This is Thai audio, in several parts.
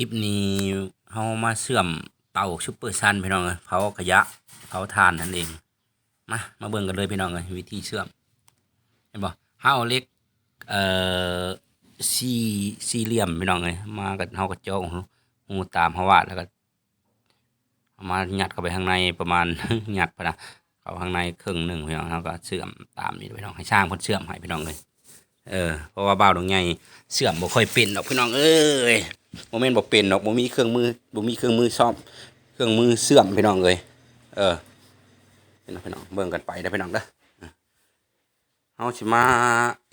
คลิปนี้เฮามาเสื่อมเตาซุปเปอร์ซันพี่น้องเอ้ยเผาขยะเผาถ่านนั่นเอง มามาเบิ่งกันเลยพี่น้องเอ้ยวิธีเสื่อมเห็นบ่เฮาเอาเหล็กเอ่อสี่สี่เหลี่ยมพี่น้องเอ้ยมากับเฮาก็เจาหูตามเฮาวาดแล้วก็เอามายัดเข้าไปข้างในประมาณหยัดพะนะเข้าข้างในครึ่งหนึ่งพี่น้องเฮาก็เสื่อมตามนี้พี่น้องให้ช่างเพิ่นเสื่อมให้พี่น้องเลยเออเพราะว่าเบ้าวดงใหญ่เสื่อมบ่ค่อยเป็นดอกพี่น้องเอ้ย โมเมนต์บอกเป็นดอกบ่มีเครื่องมือบ่มีเครื่องมือซ่อม เครื่องมือเสื่อมพี่น้องเลยเออพี่น้องพี่น้องเบิ่งกันไปเด้พี่น้องเด้อเออเฮาสิมา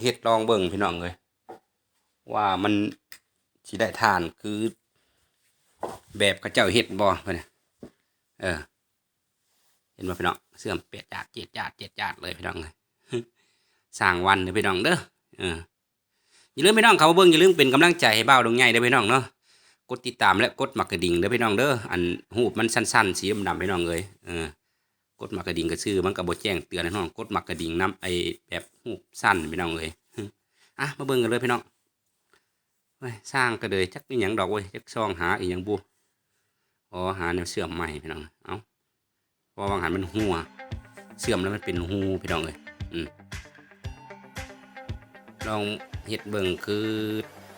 เฮ็ดลองเบิ่งพี่น้องเลยว่ามันสิได้ทานคือ แบบเขาเจ้าเฮ็ดบ่เพิ่นน่ะเออ เห็นบ่พี่น้องเสื่อมเปียดจาดเจ็ดจาดเจ็ดจาดเลยพี่น้องเลยสร้างวันเด้อพี่น้องเด้อเอออย่าลืมพี่น้องเขาเบิ่งอย่าลืมเป็นกำลังใจให้เบ่าวงใหญ่เด้อพี่น้องเนาะ กดติดตามและกดมักกระดิ่งเด้อพี่น้องเด้ออันหูมันสั้นๆสีดำๆพี่น้องเลยเออกดมักกระดิ่งก็ชื่อมันก็บ่แจ้งเตือนให้น้องกดมักกระดิ่งนํไอแบบหูสั้นพี่น้องเลยอะมาเบิ่งกันเลยพี่น้องสร้างก็เลยจักมีหยังดอกเว้ยจักซองหาอีหยังบุอ๋อหาแนวเสื่อมใหม่พี่น้องเอ้าเพราะว่าบางหันมันหัว เสื่อมแล้วมันเป็นหูพี่น้องเลยอืมลองเฮ็ดเบิ่งคือ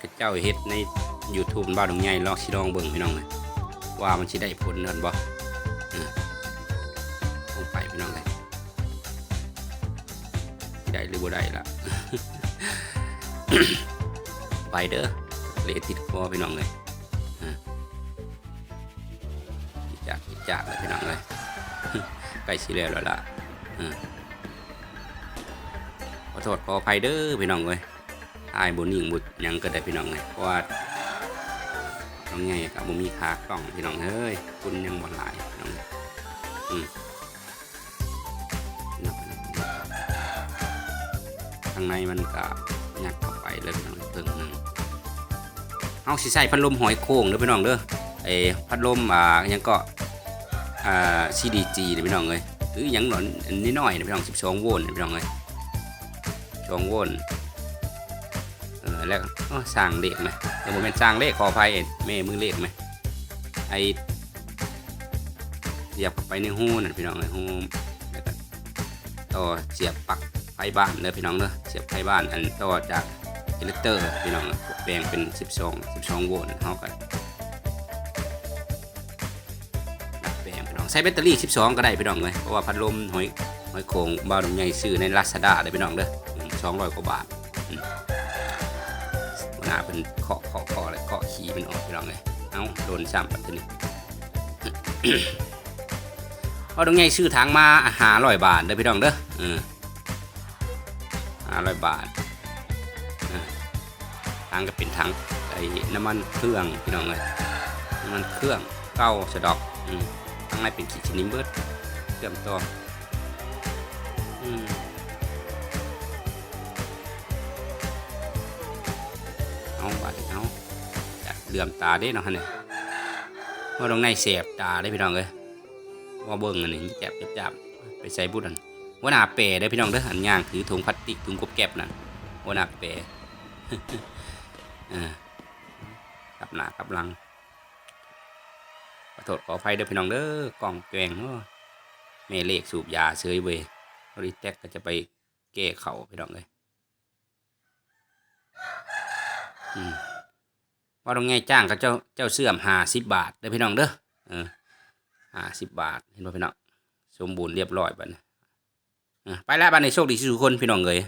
กระเจ้าเฮ็ดใน YouTube บ้านดงใหญ่ลองสิลองเบิ่งพี่น้องเลยว่ามันสิได้ผลนั่นบ่อืมลงไปพี่น้องเลยได้หรือบ่ได้ล่ะไปเด้อเลติดคอพี่น้องเลยอ่าจิจักจิจักเลยพี่น้องเลยใกล้สิแล้วแล้วล่ะขอโทษขออภัยเด้อพี่น้องเลยอายบุญยิงบุญยังก็ได้พี่น้องเลยเพราะว่า น้องใหญ่กับบุมีคากล้องพี่น้องเฮ้ยคุณยังบ่หลายพี่น้องอืมข้างในมันก็ยัดเข้าไปเลยพี่น้องเพิ่งหนึ่งเอาสิใส่พัดลมหอยโค้งเด้อพี่น้องเด้อไอ้พัดลมอ่ายังก็อ่า CDG เด้อพี่น้องเลยหรือยังหนอนอันนี้น้อยเด้อพี่น้อง 12 โวลต์เด้อพี่น้องเลยช่วงวนเออ แล้วสร้างเลขไหมเออโมเมนสร้างเลขขออภัยแม่มือเลขไหมไอเสียบไปในหูนั่นพี่น้องเลยหูแล้วก็ต่อเสียบปลั๊กไฟบ้านเลยพี่น้องเนอะเสียบไฟบ้านอันต่อจากอิเล็กเตอร์พี่น้องแปลงเป็น 12 12 โวลต์เท่ากันแปลงพี่น้องใช้แบตเตอรี่ 12 ก็ได้พี่น้องเลยเพราะว่าพัดลมหอยหอยโขงบ้าวดงใหญ่ซื้อในลาซาด้าเลยพี่น้องเด้อสองร้อยกว่าบาท หน้าเป็นเคาะเคาะเคาะเลยเคาะขี้เป็นออกพี่น้องเลยเอ้าโดนซ้ำปัดทีนี้บ้าวดงใหญ่ซื้อทางมาหาร้อยบาทเด้อพี่น้องเด้อหาร้อยบาททางก็เป็นทางไอ้น้ำมันเครื่องพี่น้องเลยน้ำมันเครื่องเก้าสะดอกอืมข้างในเป็นขีดชนิดเบิดเชื่อมต่ออืม บัดนี้เอาจัดเหลื่อมตาเด้เนาะฮะเนี่ยว่าตรงในเสียบตาได้พี่น้องเลยว่าเบิ่งอันนี้จับจับจับไปใส่บุตรอันว่าหนาเปรได้พี่น้องเด้ออันย่างถือถุงพลาสติกถุงกบแก็บนั่นว่าหนาเปรเออกลับหนากับหลังขอโทษขออภัยเด้อพี่น้องเด้อกล่องแกงเนาะแม่เลขสูบยาเซยเวยริแท็กก็จะไปแก้เขาไปดองเลยอืม ว่าตรงไงจ้างกับเจ้าเจ้าเสื่อมหาสิบบาทเด้อพี่น้องเด้อเออหาสิบบาทเห็นป่พี่น้องสมบูรณ์เรียบร้อยบัดนี้ไปแล้วบัดในโชคดีทุกคนพี่น้องเลย